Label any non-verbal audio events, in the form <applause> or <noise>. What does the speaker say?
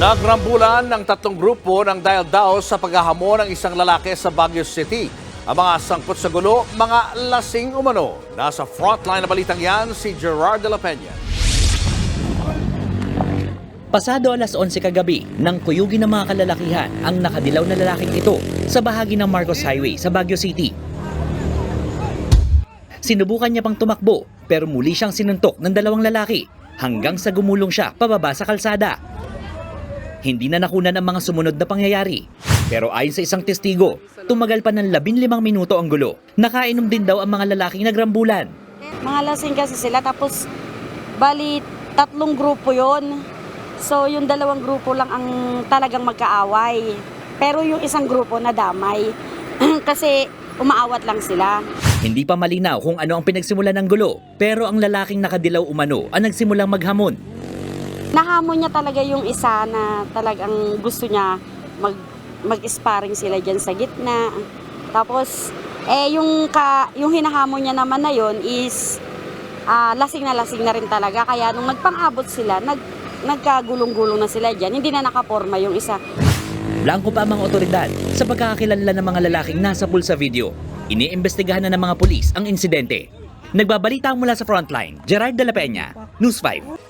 Nagrambulan ng tatlong grupo ng dahil daw sa paghahamon ng isang lalaki sa Baguio City. Ang mga sangkot sa gulo, mga lasing umano. Nasa frontline na balitang yan si Gerard de la Peña. Pasado alas 11 kagabi, nang kuyugin ng mga kalalakihan ang nakadilaw na lalaking ito sa bahagi ng Marcos Highway sa Baguio City. Sinubukan niya pang tumakbo pero muli siyang sinuntok ng dalawang lalaki hanggang sa gumulong siya pababa sa kalsada. Hindi na nakunan ang mga sumunod na pangyayari. Pero ayon sa isang testigo, tumagal pa ng 15 minuto ang gulo. Nakainom din daw ang mga lalaking nagrambulan. Mga lasing kasi sila tapos bali tatlong grupo yon. So yung dalawang grupo lang ang talagang magkaaway. Pero yung isang grupo nadamay. <clears throat> kasi umaawat lang sila. Hindi pa malinaw kung ano ang pinagsimulan ng gulo, pero ang lalaking nakadilaw umano ang nagsimulang maghamon. Nahamon niya talaga yung isa na talagang gusto niya mag mag-sparring sila diyan sa gitna. Tapos eh yung ka, yung hinahamon niya naman na yon is ah, lasing na lasing na rin talaga kaya nung nagpang-abot sila nag nagkagulong-gulong na sila diyan. Hindi na nakaporma yung isa. Blanco pa ang mga otoridad sa pagkakakilala ng mga lalaking nasa pool sa video. Iniimbestigahan na ng mga pulis ang insidente. Nagbabalita mula sa frontline, Gerard de la Peña, News 5.